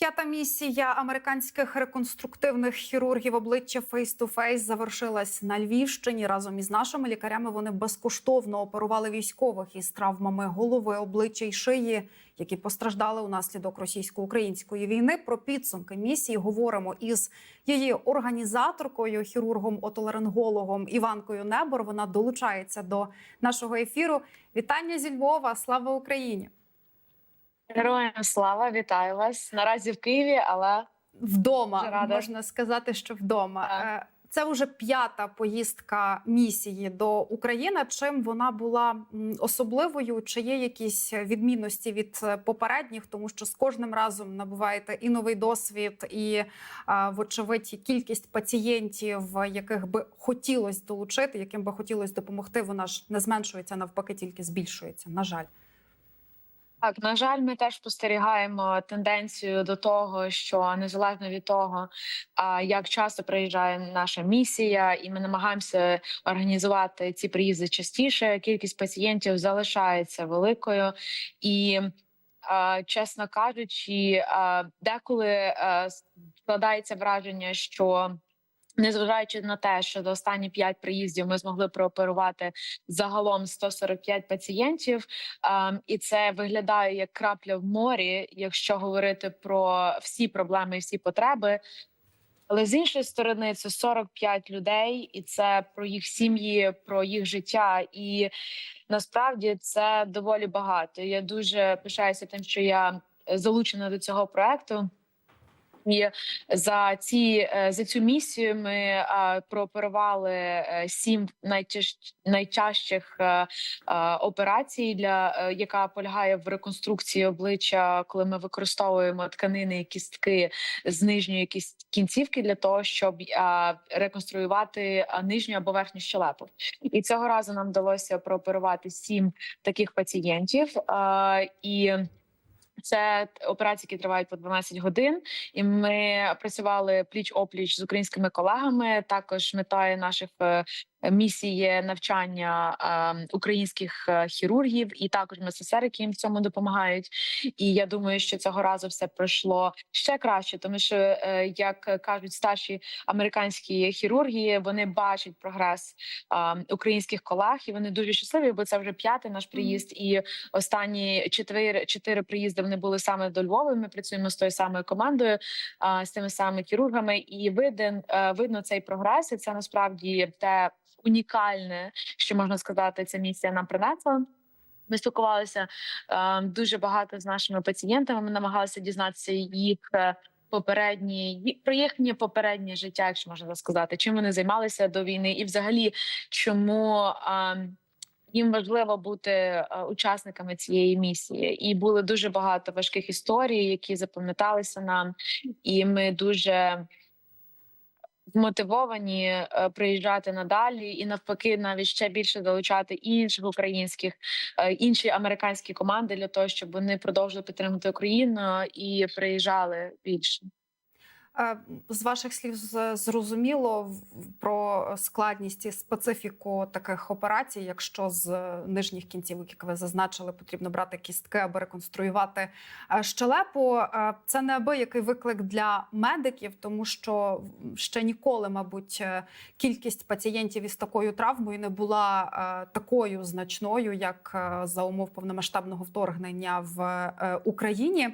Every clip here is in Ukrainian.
П'ята місія американських реконструктивних хірургів обличчя фейс-ту-фейс завершилась на Львівщині. Разом із нашими лікарями вони безкоштовно оперували військових із травмами голови, обличчя й шиї, які постраждали унаслідок російсько-української війни. Про підсумки місії говоримо із її організаторкою, хірургом отоларингологом Іванкою Небор. Вона долучається до нашого ефіру. Вітання зі Львова! Слава Україні! Героям слава, вітаю вас наразі в Києві, але Вдома рада. можна сказати, що вдома. Так. Е, Це вже п'ята поїздка місії до України. Чим вона була особливою? Чи є якісь відмінності від е, попередніх? Тому що з кожним разом набуваєте і новий досвід, і е, вочевидь кількість пацієнтів, яких би хотілося долучити, яким би хотілося допомогти, вона ж не зменшується, навпаки, тільки збільшується. На жаль. Так на жаль, ми теж спостерігаємо тенденцію до того, що незалежно від того, як часто приїжджає наша місія, і ми намагаємося організувати ці приїзди частіше. Кількість пацієнтів залишається великою і. Чесно кажучи, деколи складається враження, що незважаючи на те, що за останні п'ять приїздів ми змогли прооперувати загалом 145 пацієнтів, ем, і це виглядає як крапля в морі, якщо говорити про всі проблеми і всі потреби. Але з іншої сторони, це 45 людей, і це про їх сім'ї, про їх життя. І насправді це доволі багато. Я дуже пишаюся тим, що я залучена до цього проекту. І за ці е, за цю місію ми прооперували е, сім найтяж, найтяжчих е, операцій, для яка полягає в реконструкції обличчя, коли ми використовуємо тканини і кістки з нижньої кінцівки для того, щоб реконструювати нижню або верхню щелепу. І цього разу нам вдалося прооперувати сім таких пацієнтів. І це операції, які тривають по 12 годин, і ми працювали пліч опліч з українськими колегами. Також метою наших місій є навчання українських е, хірургів і також медсестер, які їм в цьому допомагають. І я думаю, що цього разу все пройшло ще краще, тому що е, як кажуть старші американські хірурги, вони бачать прогрес українських колег, і вони дуже щасливі, бо це вже п'ятий наш приїзд. І останні чотири чотири приїзди вони були саме до Львова. Ми працюємо з тою самою командою, з тими самими хірургами, і виден е, видно цей прогрес. І це насправді те унікальне, що можна сказати, ця місія нам принесла. Ми спілкувалися е, дуже багато з нашими пацієнтами. Ми намагалися дізнатися їх. е, Попередні про їхнє попереднє життя, якщо можна так сказати, чим вони займалися до війни, і взагалі чому ем, їм важливо бути е, учасниками цієї місії, і було дуже багато важких історій, які запам'яталися нам, і ми дуже змотивовані е, приїжджати надалі, і навпаки, навіть ще більше долучати інших українських е, інші американські команди для того, щоб вони продовжили підтримувати Україну і приїжджали більше. Е, З ваших слів зрозуміло про складність і специфіку таких операцій, якщо з нижніх кінцівок, як ви зазначили, потрібно брати кістки, аби реконструювати е, щелепу. Е, Це неабиякий виклик для медиків, тому що ще ніколи, мабуть, кількість пацієнтів із такою травмою не була такою значною, як за умов повномасштабного вторгнення в Україні.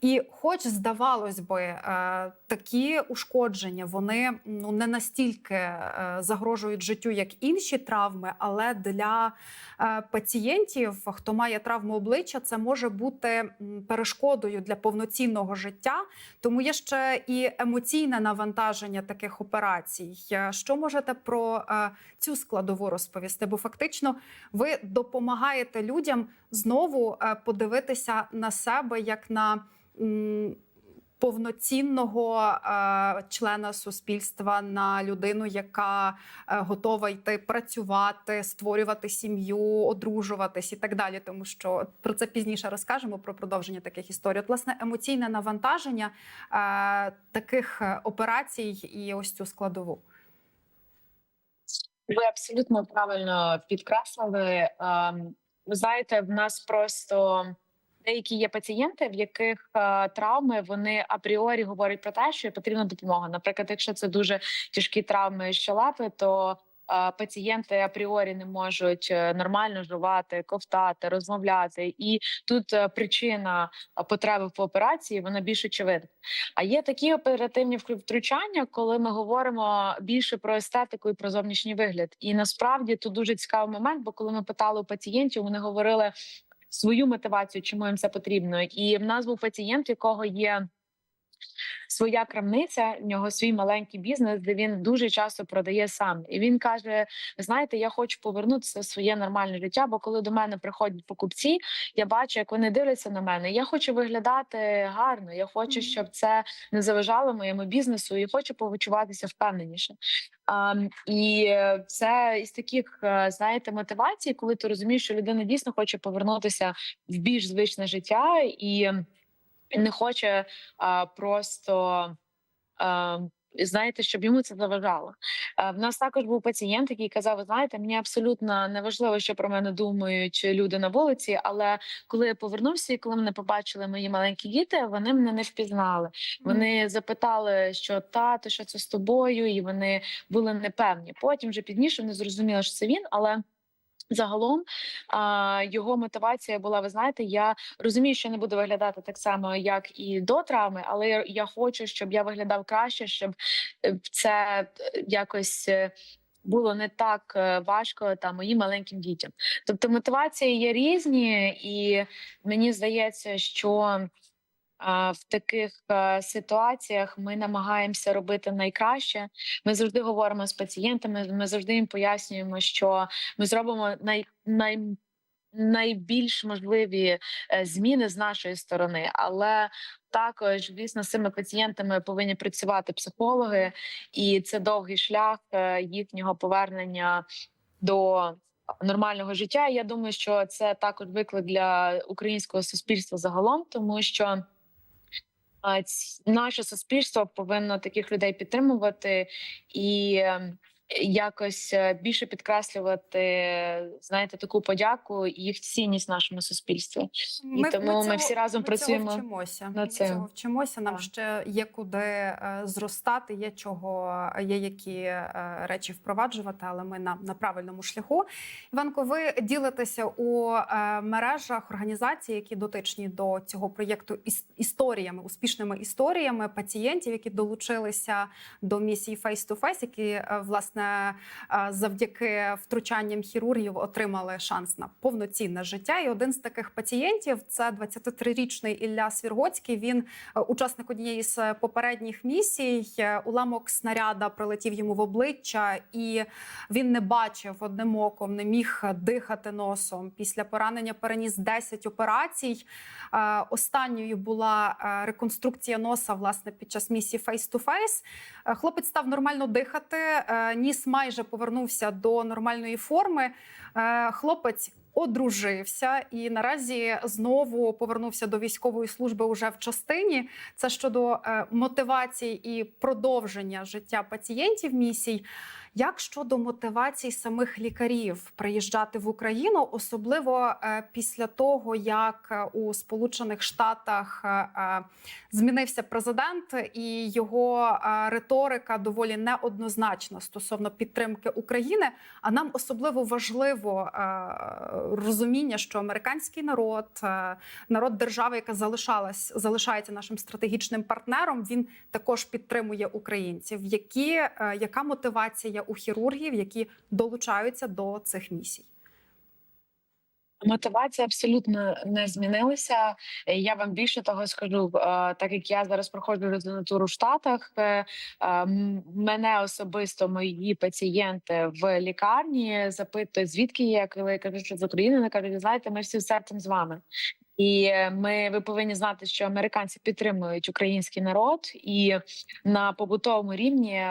І, хоч здавалось би, е, такі ушкодження вони ну не настільки е, загрожують життю, як інші травми, але для е, пацієнтів, хто має травму обличчя, це може бути перешкодою для повноцінного життя. Тому є ще і емоційне навантаження таких операцій. Е, Що можете про цю складову розповісти? Бо фактично ви допомагаєте людям знову подивитися на себе як на повноцінного е, члена суспільства, на людину, яка е, готова йти працювати, створювати сім'ю, одружуватись і так далі. Тому що про це пізніше розкажемо про продовження таких історій. От, власне, емоційне навантаження е, таких операцій і ось цю складову. Ви абсолютно правильно підкреслили. Ем, Ви знаєте, в нас просто деякі є пацієнти, в яких е, травми вони апріорі говорять про те, що потрібна допомога. Наприклад, якщо це дуже тяжкі травми щелепи, то е, пацієнти апріорі не можуть е, нормально жувати, ковтати, розмовляти. І тут причина потреби в операції вона більш очевидна. А є такі оперативні втручання, коли ми говоримо більше про естетику і про зовнішній вигляд. І насправді тут дуже цікавий момент, бо коли ми питали у пацієнтів, вони говорили свою мотивацію, чому їм це потрібно. І в нас був пацієнт, якого є своя крамниця, в нього свій маленький бізнес, де він дуже часто продає сам. І він каже: Ви знаєте, я хочу повернутися в своє нормальне життя, бо коли до мене приходять покупці, я бачу, як вони дивляться на мене. Я хочу виглядати гарно. Я хочу, щоб це не заважало моєму бізнесу, і хочу почуватися впевненіше. А, і це із таких, е, знаєте, мотивацій, коли ти розумієш, що людина дійсно хоче повернутися в більш звичне життя і не хоче а, просто. А, Знаєте, щоб йому це заважало. В нас також був пацієнт, який казав: ви знаєте, мені абсолютно не важливо, що про мене думають люди на вулиці. Але коли я повернувся і коли мене побачили мої маленькі діти, вони мене не впізнали. Вони запитали, що тато, що це з тобою, і вони були непевні. Потім вже пізніше вони зрозуміли, що це він, але. Загалом його мотивація була: ви знаєте, я розумію, що не буду виглядати так само, як і до травми, але я, хочу, щоб я виглядав краще, щоб е, це е, якось е, було не так важко та моїм маленьким дітям. Тобто мотивації є різні, і мені здається, що в таких е, ситуаціях ми намагаємося робити найкраще. Ми завжди говоримо з пацієнтами. Ми завжди їм пояснюємо, що ми зробимо най, най, найбільш можливі е, зміни з нашої сторони, але також звісно з цими пацієнтами повинні працювати психологи, і це довгий шлях е, їхнього повернення до нормального життя. Я думаю, що це також виклик для українського суспільства загалом, тому що. Наше суспільство повинно таких людей підтримувати. І ем, якось е, більше підкреслювати, знаєте, таку подяку і їх цінність в нашому суспільстві. І тому ми всі разом ми працюємо Цього вчимося. над Ми цього вчимося. Нам Так. ще є куди е, зростати, є чого, є які е, речі впроваджувати, але ми на, на правильному шляху. Іванко, ви ділитеся у мережах організацій, які дотичні до цього проєкту іс- історіями, успішними історіями пацієнтів, які долучилися до місії Face to Face, які е, власне е, завдяки втручанням хірургів отримали шанс на повноцінне життя. І один з таких пацієнтів це 23-річний Ілля Свіргоцький. Він е, учасник однієї з попередніх місій. Е, Уламок снаряда прилетів йому в обличчя, і він не бачив одним оком, не міг дихати носом. Після поранення переніс 10 операцій. Останньою була реконструкція носа власне під час місії Face to Face. Е, Хлопець став нормально дихати. Ніс майже повернувся до нормальної форми. Е, Хлопець одружився і наразі знову повернувся до військової служби уже в частині. Це щодо е, мотивації і продовження життя пацієнтів місій. Як щодо мотивації самих лікарів приїжджати в Україну, особливо е, після того, як е, у Сполучених Штатах змінився президент, і його риторика доволі неоднозначна стосовно підтримки України. А нам особливо важливо розуміння, що американський народ, е, народ держави, яка залишалась, залишається нашим стратегічним партнером, він також підтримує українців. Які, е, яка мотивація у хірургів, які долучаються до цих місій? Мотивація абсолютно не змінилася. Я вам більше того скажу, е, так як я зараз проходжу резидентуру в Штатах, е, е, мене особисто мої пацієнти в лікарні запитують, звідки я, коли я кажу, що з України, вони кажуть, знаєте, ми всі серцем з вами. І ми ви повинні знати, що американці підтримують український народ, і на побутовому рівні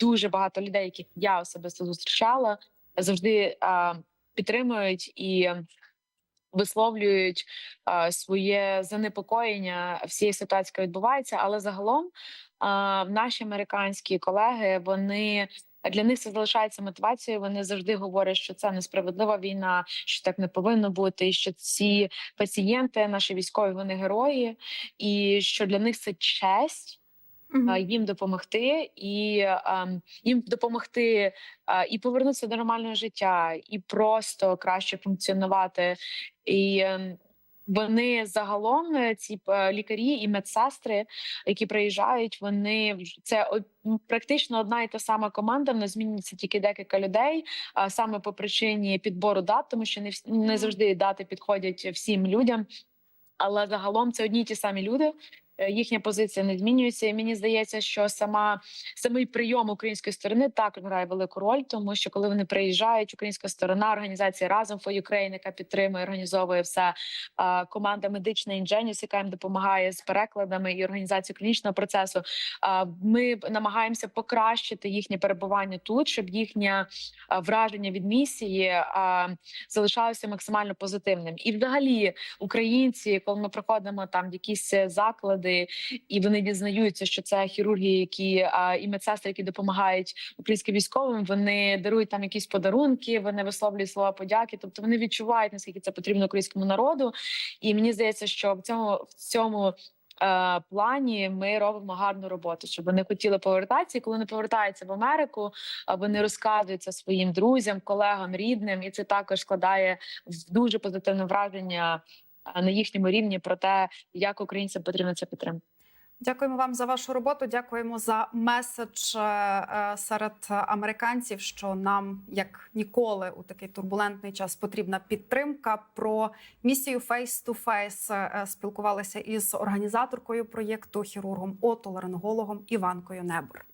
дуже багато людей, яких я особисто зустрічала, завжди підтримують і висловлюють е, своє занепокоєння всієї ситуації, яка відбувається. Але загалом е, наші американські колеги вони Для них це залишається мотивацією. Вони завжди говорять, що це несправедлива війна, що так не повинно бути, і що ці пацієнти, наші військові, вони герої, і що для них це честь а, їм допомогти і ем, їм допомогти а, і повернутися до нормального життя, і просто краще функціонувати. І ем, вони загалом е, ці е, лікарі і медсестри, які приїжджають, вони це практично одна і та сама команда. Нас змінюється тільки декілька людей, а саме по причині підбору дат, тому що не не завжди дати підходять всім людям. Але загалом це одні й ті самі люди. Е, Їхня позиція не змінюється, і мені здається, що сама самий прийом української сторони також грає велику роль, тому що коли вони приїжджають, українська сторона, організація разом for Ukraine, яка підтримує, організовує все команда медична Ingenius, яка їм допомагає з перекладами і організацією клінічного процесу. Ми намагаємося покращити їхнє перебування тут, щоб їхнє враження від місії залишалося максимально позитивним. І, взагалі, українці, коли ми приходимо там якісь е, заклади, і вони дізнаються, що це хірурги, які а, і медсестри, які допомагають українським військовим, вони дарують там якісь подарунки, вони висловлюють слова подяки. Тобто вони відчувають наскільки це потрібно українському народу. І мені здається, що в цьому в цьому. е, Плані ми робимо гарну роботу, щоб вони хотіли повертатися. І коли вони повертаються в Америку, вони розказують це своїм друзям, колегам, рідним, і це також складає дуже позитивне враження на їхньому рівні про те, як українцям потрібно це підтримати. Дякуємо вам за вашу роботу. Дякуємо за меседж е, е, серед американців, що нам як ніколи у такий турбулентний час потрібна підтримка. Про місію Face to Face е, спілкувалися із організаторкою проєкту хірургом отоларингологом Іванкою Небор.